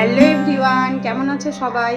Hello everyone, কেমন আছে সবাই?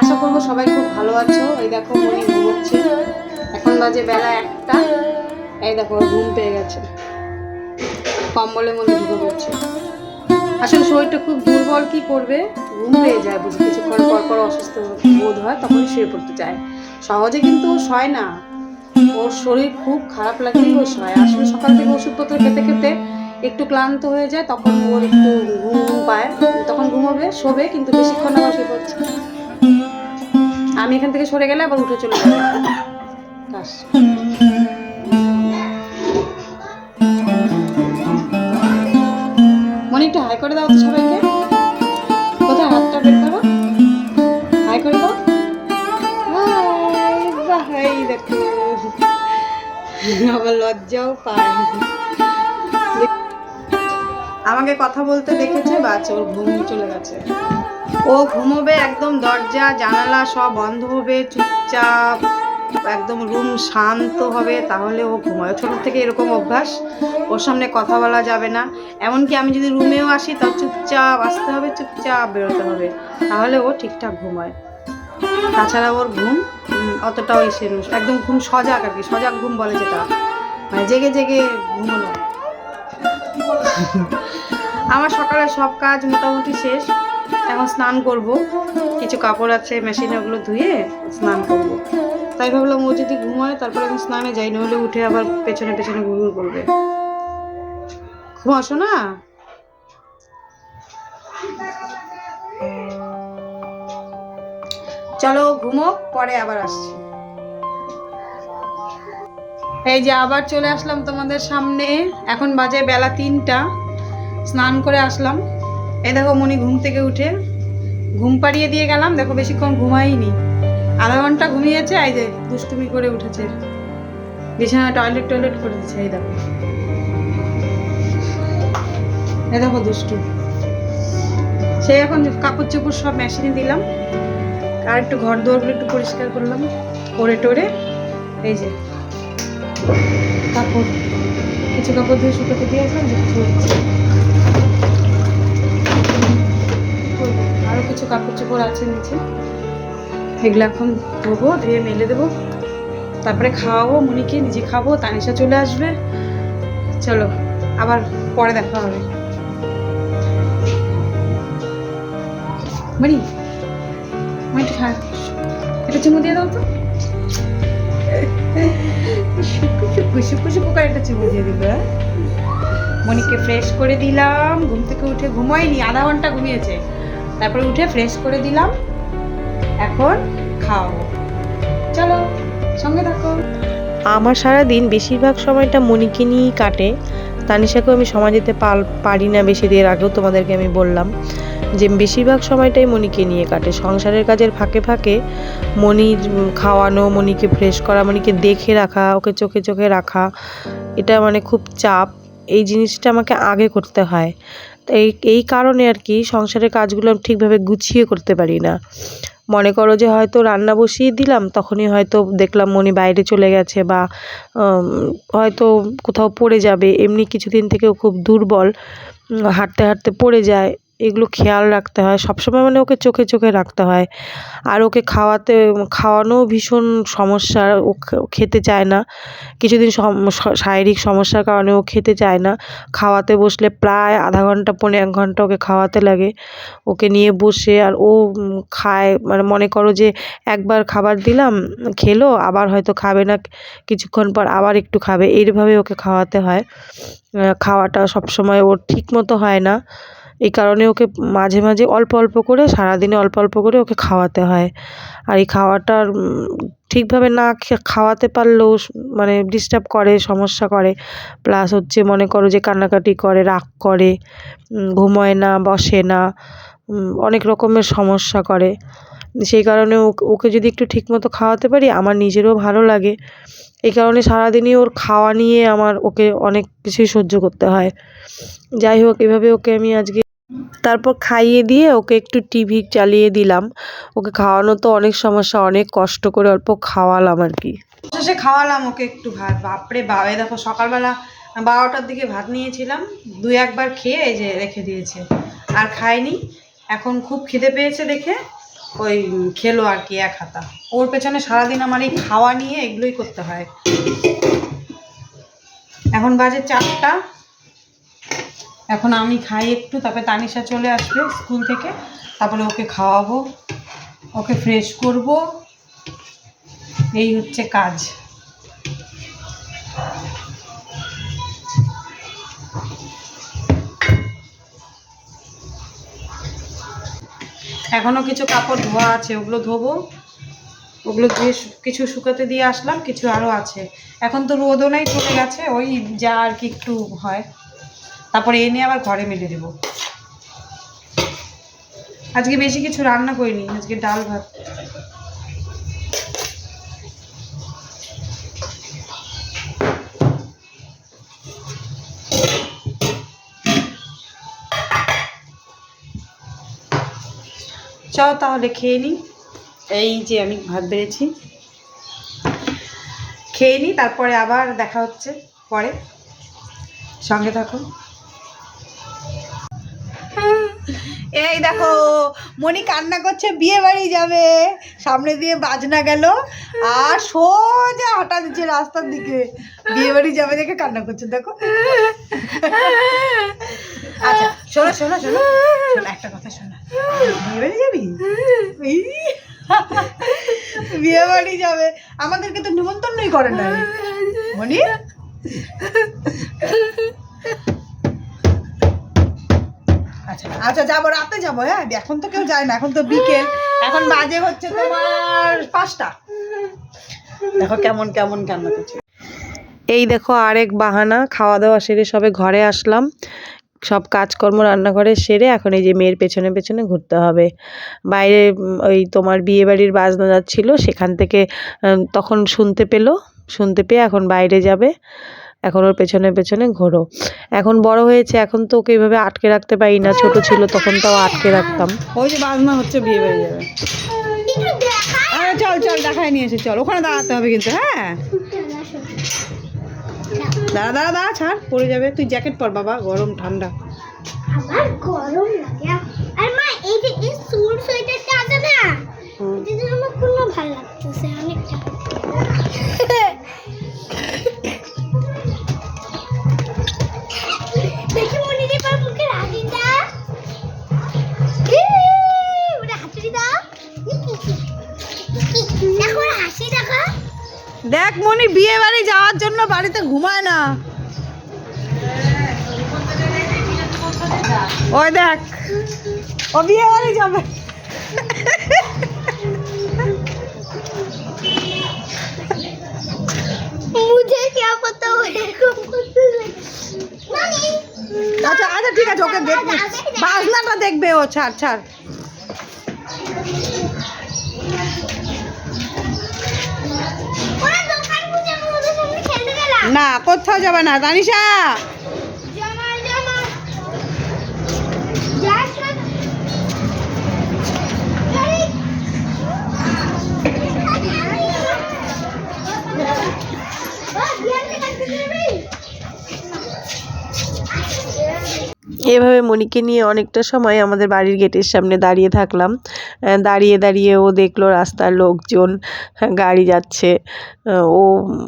আশা করব সবাই খুব ভালো আছো। এই দেখো, মনে ঘুমোচ্ছে এখন বাজে বেলা একটা। এই দেখো ঘুম পেয়ে গেছে। কম্বলের মধ্যে ঢুকে পড়ছে। আসলে শরীরটা খুব দুর্বল কি করবে? ঘুম পেয়ে যায়, বুঝি কিছুক্ষণ পর পর অসুস্থ বোধ হয়, তখন শুয়ে পড়তে চায়। সহজে কিন্তু শয় না। ওর শরীর খুব খারাপ লাগলেই ও শয়। আসলে সকাল থেকে ওষুধপত্র খেতে খেতে একটু ক্লান্ত হয়ে যায় তখন ওর একটু ঘুম ঘুম পায়। তখন ঘুমোবে শোবে কিন্তু বেশিক্ষণ আবার শুয়ে পড়ছে। আমি এখান থেকে সরে গেলে আবার উঠে চলে যাবে। মনে একটু হাই করে দাও তো সবাইকে। কোথায় হাতটা বের করো? হাই করে দাও। হাই, দেখো। আবার লজ্জাও পায়। আমাকে কথা বলতে দেখেছে বাচ্চা ওর ঘুম চলে গেছে। ও ঘুমোবে একদম দরজা, জানালা সব বন্ধ হবে, চুপচাপ একদম রুম শান্ত হবে, তাহলে ও ঘুমায় ছোট থেকে এরকম অভ্যাস, ওর সামনে কথা বলা যাবে না। এমনকি আমি যদি রুমেও আসি, তাও চুপচাপ আসতে হবে, চুপচাপ বেরোতে হবে, তাহলে ও ঠিকঠাক ঘুমায়। তাছাড়া ওর ঘুম অতটাও এসে একদম ঘুম সজাগ আর কি, সজাগ ঘুম বলে যেটা। মানে জেগে জেগে ঘুমানো। আমার সকালে সব কাজ মোটামুটি শেষ। এখন স্নান করব। কিছু কাপড় আছে মেশিনে ওগুলো ধুয়ে স্নান করব। তাই ভাবলাম ও যদি ঘুমায়, তারপরে আমি স্নানে যাই, নইলে উঠে আবার পেছনে পেছনে ঘুরঘুর করবে। ঘুমাসো না? চলো ঘুমো, পরে আবার আসছি। এই যে আবার চলে আসলাম তোমাদের সামনে। এখন বাজে বেলা তিনটা। স্নান করে আসলাম। এই দেখো মনি ঘুম থেকে উঠে ঘুম পাড়িয়ে দিয়ে গেলাম। দেখো বেশিক্ষণ ঘুমাইনি। আধা ঘণ্টা ঘুমিয়েছে, এই যে দুষ্টুমি করে উঠেছে। বিছানা টয়লেট টয়লেট করে দিচ্ছে, এই দেখো। এই দেখো দুষ্টু। সেই এখন কাপড় চোপড় সব মেশিনে দিলাম। আর একটু ঘর দুয়ারগুলো একটু পরিষ্কার করলাম। করে টোরে এই যে কাপড়। কিছু কাপড় ধুয়ে শুকোতে দিয়ে আসলাম, যে কিছু হচ্ছে। আরও কিছু কাপড় চোপড় আছে নিচে। এগুলো এখন ধোবো, ধুয়ে মেলে দেবো। তারপরে খাওয়াবো, মনিকে নিজে খাব, তানিশা চলে আসবে। চলো, আবার পরে দেখা হবে। মনি মা একটু খা একটা চুমু দিয়ে দাও তো। শুকু শুকু শুকু একটা চুমু দিয়ে দিল? মনিকে ফ্রেশ করে দিলাম। ঘুম থেকে উঠে ঘুমায়নি, আধা ঘণ্টা ঘুমিয়েছে। তারপরে উঠে ফ্রেশ করে দিলাম। এখন খাওয়াবো। চলো, সঙ্গে থাকো। আমার সারা দিন বেশিরভাগ সময়টা মনিকে নিয়েই কাটে। তানিশাকেও আমি সময় দিতে পারি না বেশি এর আগেও তোমাদেরকে আমি বললাম। যে বেশিরভাগ সময়টাই মনিকে নিয়ে কাটে। সংসারের কাজের ফাঁকে ফাঁকে মনির খাওয়ানো মনিকে ফ্রেশ করা মনিকে দেখে রাখা, ওকে চোখে চোখে রাখা, এটা মানে খুব চাপ। এই জিনিসটা আমাকে আগে করতে হয়। তো এই এই কারণে আর কি সংসারের কাজগুলো আমি ঠিকভাবে গুছিয়ে করতে পারি না। মনে করো যে হয়তো রান্না বসিয়ে দিলাম, তখনই হয়তো দেখলাম মনি বাইরে চলে গেছে বা হয়তো কোথাও পড়ে যাবে। এমনি কিছুদিন থেকেও খুব দুর্বল হাঁটতে হাঁটতে পড়ে যায়। এগুলো খেয়াল রাখতে হয়। সবসময় মানে ওকে চোখে চোখে রাখতে হয়। আর ওকে খাওয়াতে খাওয়ানো ভীষণ সমস্যা। ও খেতে চায় না। কিছুদিন শারীরিক সমস্যার কারণে ও খেতে চায় না। খাওয়াতে বসলে প্রায় আধা ঘণ্টা, পৌনে এক ঘণ্টা ওকে খাওয়াতে লাগে। ওকে নিয়ে বসে আর ও খায়। মানে মনে করো যে একবার খাবার দিলাম, খেলো, আবার হয়তো খাবে না। কিছুক্ষণ পর আবার একটু খাবে। এইভাবে ওকে খাওয়াতে হয়। খাওয়াটা সবসময় ওর ঠিক মতো হয় না। এই কারণে ওকে মাঝে মাঝে অল্প অল্প করে, সারাদিনে অল্প অল্প করে ওকে খাওয়াতে হয়। আর এই খাওয়াটার ঠিকভাবে না খাওয়াতে পারলেও মানে ডিস্টার্ব করে, সমস্যা করে। প্লাস হচ্ছে মনে করো যে কান্নাকাটি করে, রাগ করে ঘুমোয় না, বসে না অনেক রকমের সমস্যা করে। সেই কারণে ওকে যদি একটু ঠিকমতো খাওয়াতে পারি, আমার নিজেরও ভালো লাগে। এই কারণে সারাদিনই ওর খাওয়া নিয়ে আমার ওকে অনেক কিছুই সহ্য করতে হয়। যাই হোক, এভাবে ওকে আমি আজকে তারপর খাইয়ে দিয়ে ওকে একটু টিভি চালিয়ে দিলাম। ওকে খাওয়ানো তো অনেক সমস্যা, অনেক কষ্ট করে অল্প খাওয়ালাম আর কি। শেষে খাওয়ালাম ওকে একটু ভাত। বাপরে বাবা দেখো সকালবেলা বারোটার দিকে ভাত নিয়েছিলাম। দুই একবার খেয়ে এই যে রেখে দিয়েছে। আর খায়নি এখন খুব খিদে পেয়েছে দেখে ওই খেলো আর কি এক হাতা। ওর পেছনে সারাদিন আমার এই খাওয়া নিয়ে এগুলোই করতে হয়। এখন বাজে চারটা। এখন আমি খাই একটু, তারপরে তানিশা চলে আসবে স্কুল থেকে, তারপরে ওকে খাওয়াবো, ওকে ফ্রেশ করব। এই হচ্ছে কাজ। এখনও কিছু কাপড় ধোয়া আছে, ওগুলো ধোবো। ওগুলো ধুয়ে কিছু শুকাতে দিয়ে আসলাম, কিছু আরও আছে। এখন তো রোদও নাই, চলে গেছে, ওই যা আর কি একটু হয়। তারপরে এনে আবার ঘরে মেলে দেবো। আজকে বেশি কিছু রান্না করিনি, আজকে ডাল ভাত। চল তাহলে খেয়ে নিই এই যে আমি ভাত বেড়েছি। খেয়ে নিই তারপরে আবার দেখা হচ্ছে পরে। সঙ্গে থাকুন। এই দেখো মনি কান্না করছে, বিয়ে বাড়ি যাবে। সামনে দিয়ে বাজনা গেল, আর সোজা হাঁটা দিচ্ছে রাস্তার দিকে। বিয়ে বাড়ি যাবে দেখে কান্না করছে, দেখো। আচ্ছা শোনো শোনো শোনো একটা কথা শোনো। বিয়ে বাড়ি যাবি? বিয়ে বাড়ি যাবে। আমাদেরকে তো নিমন্ত্রণই করে না মনি আচ্ছা যাব, রাতে যাব হ্যাঁ? এখন তো কেউ যায় না, এখন তো বিকেল। এখন বাজে হচ্ছে তোমার পাঁচটা। দেখো কেমন কেমন কান্না করছে। এই দেখো আরেক বাহানা, খাওয়া দাওয়া সেরে সবে ঘরে আসলাম। সব কাজকর্ম রান্নাঘরে সেরে এখন এই যে মেয়ের পেছনে পেছনে ঘুরতে হবে। বাইরে ওই তোমার বিয়ে বাড়ির বাজনা যাচ্ছিল, সেখান থেকে তখন শুনতে পেল। শুনতে পেয়ে এখন বাইরে যাবে। এখন ওর পেছনে পেছনে ঘোরো। এখন বড় হয়েছে এখন তো ওকে এইভাবে আটকে রাখতে পারি না। ছোট ছিল তখন তাও আটকে রাখতাম। ওই যে বাজনা হচ্ছে বিয়ে বাড়ি যাবে। আরে চল চল দেখায় নিয়ে এসে চল। ওখানে দাঁড়াতে হবে কিন্তু হ্যাঁ? দাঁড়া দাঁড়া দাঁড়া ছাড় পড়ে যাবে। তুই জ্যাকেট পর বাবা গরম ঠান্ডা। আমার গরম লাগে। আর মা এই যে এই সুর সোয়েটারটা আছে না এটা আমার ভালো লাগতেছে অনেকটা। দেখ মনি বিয়ে বাড়ি যাওয়ার জন্য বাড়িতে ঘুমায় না ওই দেখ ও বিয়ে বাড়ি যাবে मुझे क्या पता मेरे को पता नहीं আচ্ছা আচ্ছা ঠিক আছে ওকে দেখবে বাজনাটা দেখবে ও ছাড় ছাড় না কোথাও যাবে না। তানিশা এভাবে মনিকে নিয়ে অনেকটা সময় আমাদের বাড়ির গেটের সামনে দাঁড়িয়ে থাকলাম। দাঁড়িয়ে দাঁড়িয়ে ও দেখল রাস্তার লোকজন হ্যাঁ, গাড়ি যাচ্ছে। ও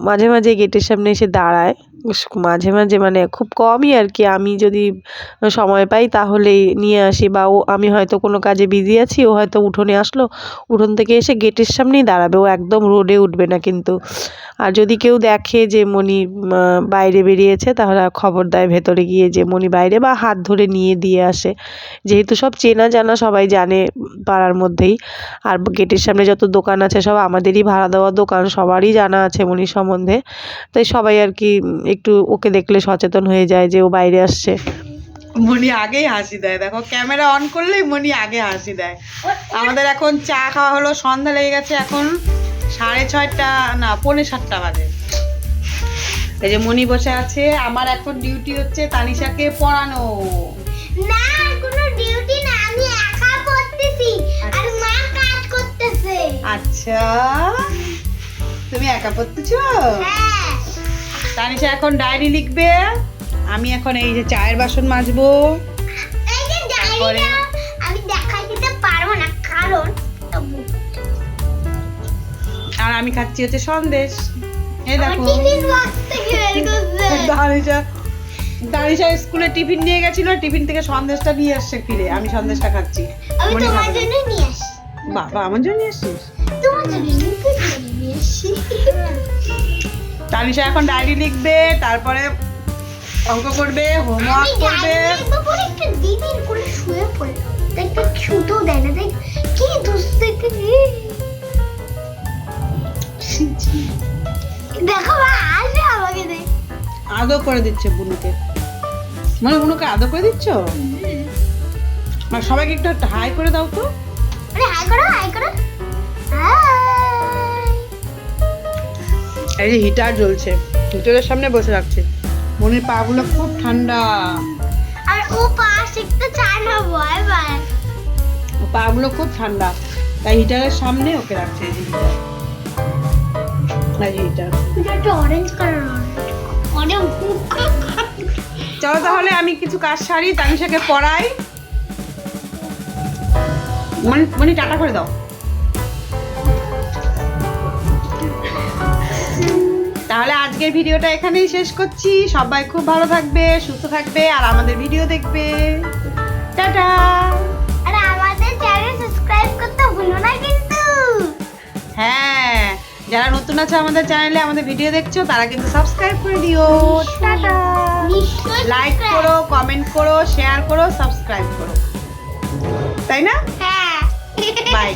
মাঝে মাঝে গেটের সামনে এসে দাঁড়ায়। মাঝে মাঝে মানে খুব কমই আর কি। আমি যদি সময় পাই তাহলেই নিয়ে আসি বা ও আমি হয়তো কোনো কাজে বিজি আছি ও হয়তো উঠোনে আসলো উঠোন থেকে এসে গেটের সামনেই দাঁড়াবে। ও একদম রোডে উঠবে না কিন্তু। আর যদি কেউ দেখে যে আহ, বাইরে বেরিয়েছে তাহলে খবর দেয় ভেতরে গিয়ে যে মনি বাইরে বা হাত ধরে নিয়ে দিয়ে আসে। যেহেতু সব চেনা জানা সবাই জানে পাড়ার মধ্যেই। আর গেটের সামনে যত দোকান আছে সব আমাদেরই ভাড়া দেওয়া দোকান সবারই জানা আছে মনির সম্বন্ধে। তাই সবাই আর কি একটু ওকে দেখলে সচেতন হয়ে যায় যে ও বাইরে আসছে। মনি আগেই হাসি দেয়। দেখো ক্যামেরা অন করলেই মনি আগে হাসি দেয়। আমাদের এখন চা খাওয়া হলো সন্ধ্যা লেগে গেছে এখন সাড়ে ছয়টা না পৌনে সাতটা বাজে। এই যে মনি বসে আছে আমার এখন ডিউটি হচ্ছে তানিশাকে পড়ানো। না কোনো ডিউটি না আমি একা পড়তেছি আর মা কাজ করতেছে। আচ্ছা। তুমি একা পড়তেছো? হ্যাঁ। তানিশা এখন ডায়েরি লিখবে। আমি এখন এই যে চায়ের বাসন মাজবো। তারপরে আর আমি খাচ্ছি হচ্ছে সন্দেশ। এ দেখো। দানিশা দানিশা স্কুলে টিফিন নিয়ে গেছিল টিফিন থেকে সন্দেশটা নিয়ে আসছে ফিরে। আমি সন্দেশটা খাচ্ছি। বাবা আমার জন্য নিয়ে আসছিস? তানিশা এখন ডায়েরি লিখবে তারপরে অঙ্ক করবে হোমওয়ার্ক করবে। ডাইনিং একটা দিদির করে শুয়ে পড়লাম। দেখতে ছুতো দেয় না দেখ কি দুষ্ট দেখো আসে আমাকে দেখ আদর করে দিচ্ছে বুনুকে। মানে বুনুকে আদর করে দিচ্ছ? আর সবাইকে একটু হাই করে দাও তো। আরে হাই করো হাই করো। এই যে হিটার জ্বলছে হিটারের সামনে বসে রাখছে। মনির পাগুলো খুব ঠান্ডা। আর ও পাশ একটু চায় না ভয় পায়। পাগুলো খুব ঠান্ডা। তাই হিটারের সামনে ওকে রাখছে এই হিটার হিটার এটা অরেঞ্জ কালার অনেক চলো তাহলে আমি কিছু কাজ সারি তানিশাকে পড়াই। মানে মানে টাটা করে দাও। তাহলে আজকের ভিডিওটা এখানেই শেষ করছি। সবাই খুব ভালো থাকবে সুস্থ থাকবে আর আমাদের ভিডিও দেখবে। টাটা! আর আমাদের চ্যানেল সাবস্ক্রাইব করতে ভুলো না কিন্তু। হ্যাঁ যারা নতুন আছে আমাদের চ্যানেলে আমাদের ভিডিও দেখছ তারা কিন্তু সাবস্ক্রাইব করে দিও। টাটা! লাইক করো কমেন্ট করো শেয়ার করো সাবস্ক্রাইব করো। তাই না? হ্যাঁ। বাই